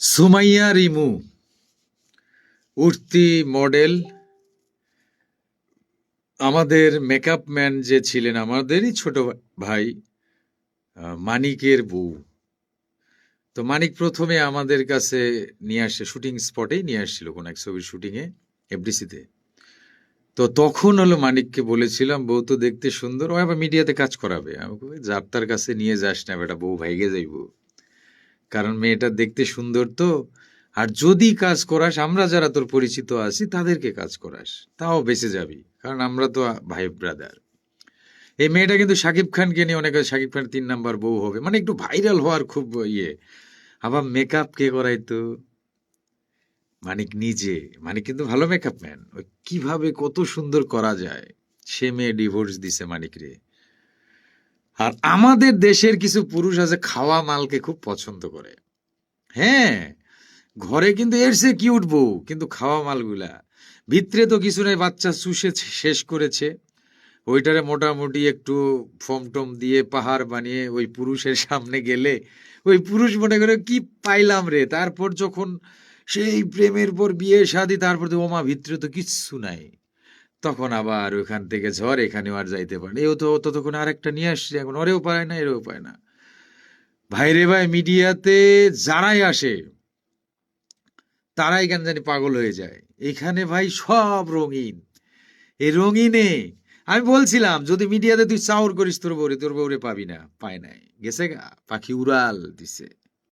সুমাইয়া রিমু উঠতি মডেল। আমাদের makeup man যে ছিলেন আমাদেরই ছোট ভাই মানিকের বউ। তো মানিক প্রথমে আমাদের কাছে নিয়ে আসে শুটিং স্পটেই নিয়ে আসছিল কোন এক ছবির শুটিংয়ে এফডিসিতে তো। তখন হলো মানিককে বলেছিলাম, বউ তো দেখতে সুন্দর, ও আবার মিডিয়াতে কাজ করাবে। আমি যার তার কাছে নিয়ে যাস না বেটা, বউ ভাইগে যাইব। কারণ মেয়েটা দেখতে সুন্দর তো। আর যদি কাজ করাস, আমরা যারা তোর পরিচিত আছি, তাদেরকে কাজ করাস। তাও বেঁচে যাবি, কারণ আমরা তো ভাই ব্রাদার এই মেয়েটা কিন্তু শাকিব খানকে নিয়ে অনেকে শাকিব খান তিন নাম্বার বউ হবে। মানে একটু ভাইরাল হওয়ার খুব ইয়ে। আবার মেকআপ কে করাইতো মানিক নিজে, মানিক কিন্তু ভালো মেকআপ ম্যান ওই কীভাবে কত সুন্দর করা যায়। সে মেয়ে ডিভোর্স দিছে মানিক রে। আর আমাদের দেশের কিছু পুরুষ আছে, খাওয়া মালকে খুব পছন্দ করে। হ্যাঁ ঘরে কিন্তু এর সে কি উঠবো কিন্তু খাওয়া মালগুলা। ভিতরে তো কিছু নাই, বাচ্চা চুষে শেষ করেছে। ওইটারে মোটামুটি একটু ফম টম দিয়ে পাহাড় বানিয়ে ওই পুরুষের সামনে গেলে, ওই পুরুষ মনে করে, কি পাইলাম রে? তারপর যখন সেই প্রেমের পর বিয়ে, শাদি, তারপর তো ওমা, ভিতরে তো কিচ্ছু নাই। তখন আবার ওখান থেকে ঝড় এখানেও আর যাইতে পারে। এও তো ততক্ষণ আরেকটা নিয়ে আসছে, এখন ওরেও পায় না, এরেও পায় না। ভাইরে ভাই, মিডিয়াতে যারাই আসে, তারাই কেন জানি পাগল হয়ে যায়। এখানে ভাই সব রঙিন। এই রঙিনে, আমি বলছিলাম, যদি মিডিয়াতে তুই চাউর করিস, তোর বউরে তোর বউরে পাবি না, পায় নাই। গেছে গা, পাখি উড়াল দিছে।